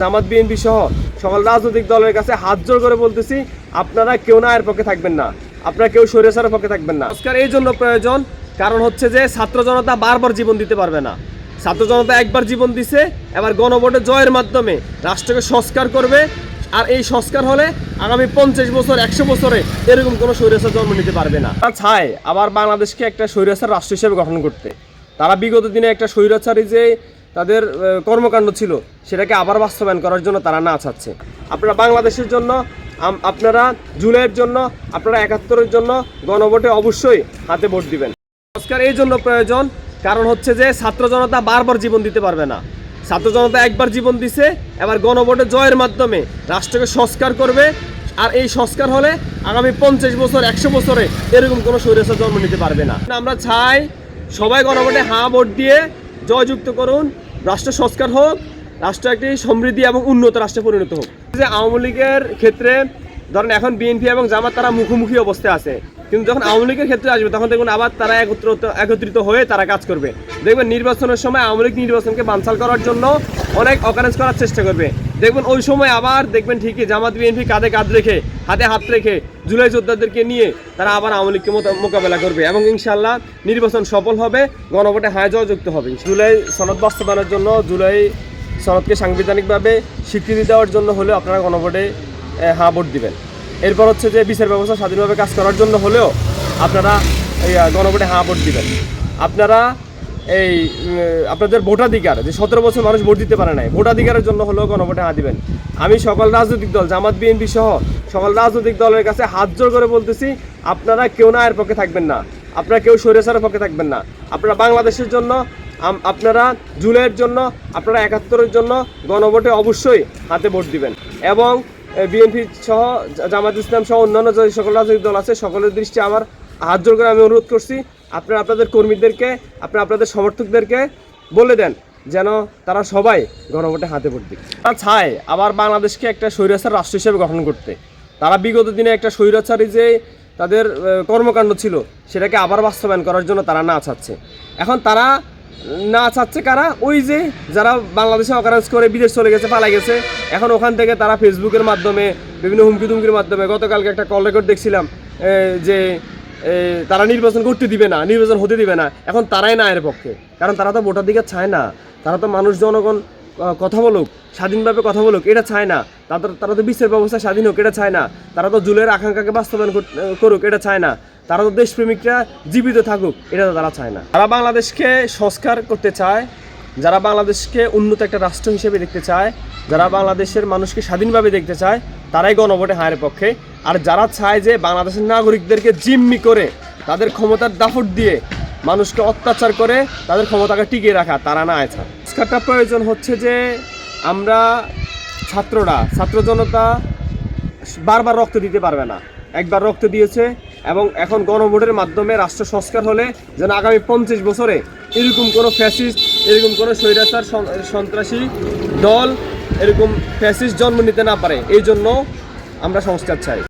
জামাত BNP সহ সকল রাজনৈতিক দলের কাছে হাত জোর করে বলতেছি, আপনারা কেউ না এর পক্ষে থাকবেন না। আপনারা কেউ সৈরেসারের পক্ষে থাকবেন না। সংস্কার এই জন্য প্রয়োজন, কারণ হচ্ছে যে ছাত্র জনতা বারবার জীবন দিতে পারবে না। ছাত্র জনতা একবার জীবন দিছে, এবার গণভোটে জয়ের মাধ্যমে রাষ্ট্রকে সংস্কার করবে, আর এই সংস্কার হলে আগামী পঞ্চাশ বছর, একশো বছরে এরকম কোনো স্বৈরাচার জন্ম নিতে পারবে না। তারা চায় আবার বাংলাদেশকে একটা স্বৈরাচার রাষ্ট্র হিসেবে গঠন করতে। তারা বিগত দিনে একটা স্বৈরাচারী যে তাদের কর্মকাণ্ড ছিল, সেটাকে আবার বাস্তবায়ন করার জন্য তারা না চাচ্ছে। আপনারা বাংলাদেশের জন্য আপনারা জুলাইয়ের জন্য, আপনারা একাত্তরের জন্য গণভোটে অবশ্যই হাতে ভোট দিবেন। সংস্কার এই জন্য প্রয়োজন, কারণ হচ্ছে যে ছাত্র জনতা বারবার জীবন দিতে পারবে না। ছাত্র জনতা একবার জীবন দিছে, এবার গণভোটে জয়ের মাধ্যমে রাষ্ট্রকে সংস্কার করবে, আর এই সংস্কার হলে আগামী পঞ্চাশ বছর, একশো বছরে এরকম কোনো স্বৈরাচার জন্ম নিতে পারবে না। আমরা চাই সবাই গণভোটে হাঁ ভোট দিয়ে জয়যুক্ত করুন রাষ্ট্র সংস্কার হোক, রাষ্ট্র একটি সমৃদ্ধি এবং উন্নত রাষ্ট্রে পরিণত হোক। যে আওয়ামী লীগের ক্ষেত্রে ধরেন এখন বিএনপি এবং জামাত তারা মুখোমুখি অবস্থায় আছে। কিন্তু যখন আওয়ামী লীগের ক্ষেত্রে আসবে, তখন দেখবেন আবার তারা একত্রিত একত্রিত হয়ে তারা কাজ করবে। দেখবেন নির্বাচনের সময় আওয়ামী লীগ নির্বাচনকে বানচাল করার জন্য অনেক অকারেন্স করার চেষ্টা করবে। দেখবেন ওই সময় আবার দেখবেন ঠিকই জামাত বিএনপি কাঁধে কাঁধ রেখে, হাতে হাত রেখে জুলাই যোদ্ধাদেরকে নিয়ে তারা আবার আওয়ামী লীগকে মোকাবেলা করবে এবং ইনশাল্লাহ নির্বাচন সফল হবে, গণভোটে হায় জয়যুক্ত হবে জুলাই সনদ বাস্তবায়নের জন্য, জুলাই সনদকে সাংবিধানিকভাবে স্বীকৃতি দেওয়ার জন্য হলেও আপনারা গণভোটে হাঁ ভোট দিবেন। এরপর হচ্ছে যে বিচার ব্যবস্থা স্বাধীনভাবে কাজ করার জন্য হলেও আপনারা এই গণভোটে হাঁ ভোট দিবেন। আপনারা এই আপনাদের ভোটাধিকার, যে সতেরো বছর মানুষ ভোট দিতে পারে নাই, ভোটাধিকারের জন্য হলেও গণভোটে হাঁ দিবেন। আমি সকল রাজনৈতিক দল, জামাত, বিএনপি সহ সকল রাজনৈতিক দলের কাছে হাত জোর করে বলতেছি, আপনারা কেউ না এর পক্ষে থাকবেন না। আপনারা কেউ সৈরেসারের পক্ষে থাকবেন না। আপনারা বাংলাদেশের জন্য আপনারা জুলাইয়ের জন্য, আপনারা একাত্তরের জন্য গণভোটে অবশ্যই হাতে ভোট দিবেন। এবং বিএনপি সহ, জামাত ইসলাম সহ অন্যান্য যে সকল রাজনৈতিক দল আছে, সকলের দৃষ্টি আমার হাত জোর করে আমি অনুরোধ করছি। আপনারা আপনাদের কর্মীদেরকে, আপনারা আপনাদের সমর্থকদেরকে বলে দেন যেন তারা সবাই গণভোটে হাতে ভোট দিক। তারা চায় আবার বাংলাদেশকে একটা স্বৈরাচার রাষ্ট্র হিসেবে গঠন করতে। তারা বিগত দিনে একটা স্বৈরাচারী যে তাদের কর্মকাণ্ড ছিল, সেটাকে আবার বাস্তবায়ন করার জন্য তারা না চাচ্ছে। এখন তারা না চাচ্ছে কারা? ওই যে যারা বাংলাদেশে অকারেন্স করে বিদেশ চলে গেছে, পালাই গেছে, এখন ওখান থেকে তারা ফেসবুকের মাধ্যমে, বিভিন্ন হুমকি তুমকির মাধ্যমে গতকালকে একটা কল রেকর্ড দেখছিলাম যে তারা নির্বাচন করতে দিবে না, নির্বাচন হতে দিবে না। এখন তারাই না এর পক্ষে। কারণ তারা তো ভোটাধিকার চায় না। তারা তো মানুষ, জনগণ কথা বলুক, স্বাধীনভাবে কথা বলুক, এটা চায় না। তাদের, তারা তো বিচার ব্যবস্থা স্বাধীন হোক, এটা চায় না। তারা তো জুলের আকাঙ্ক্ষাকে বাস্তবায়ন করুক, এটা চায় না। তারা তো দেশপ্রেমিকরা জীবিত থাকুক, এটা তো তারা চায় না। তারা বাংলাদেশকে সংস্কার করতে চায়, যারা বাংলাদেশকে উন্নত একটা রাষ্ট্র হিসেবে দেখতে চায়, যারা বাংলাদেশের মানুষকে স্বাধীনভাবে দেখতে চায়, তারাই গণভোটে হায়ের পক্ষে। আর যারা চায় যে বাংলাদেশের নাগরিকদেরকে জিম্মি করে তাদের ক্ষমতার দাফট দিয়ে মানুষকে অত্যাচার করে তাদের ক্ষমতাকে টিকিয়ে রাখা, তারা না আছে সংস্কারটা প্রয়োজন হচ্ছে যে আমরা ছাত্ররা, ছাত্র জনতা বারবার রক্ত দিতে পারবে না। একবার রক্ত দিয়েছে এবং এখন গণভোটের মাধ্যমে রাষ্ট্র সংস্কার হলে যেন আগামী পঞ্চাশ বছরে এরকম কোনো ফ্যাসিস্ট, এরকম কোনো স্বৈরাচার সন্ত্রাসী দল এরকম ফ্যাসিস্ট জন্ম নিতে না পারে। এই জন্য আমরা সংস্কার চাই।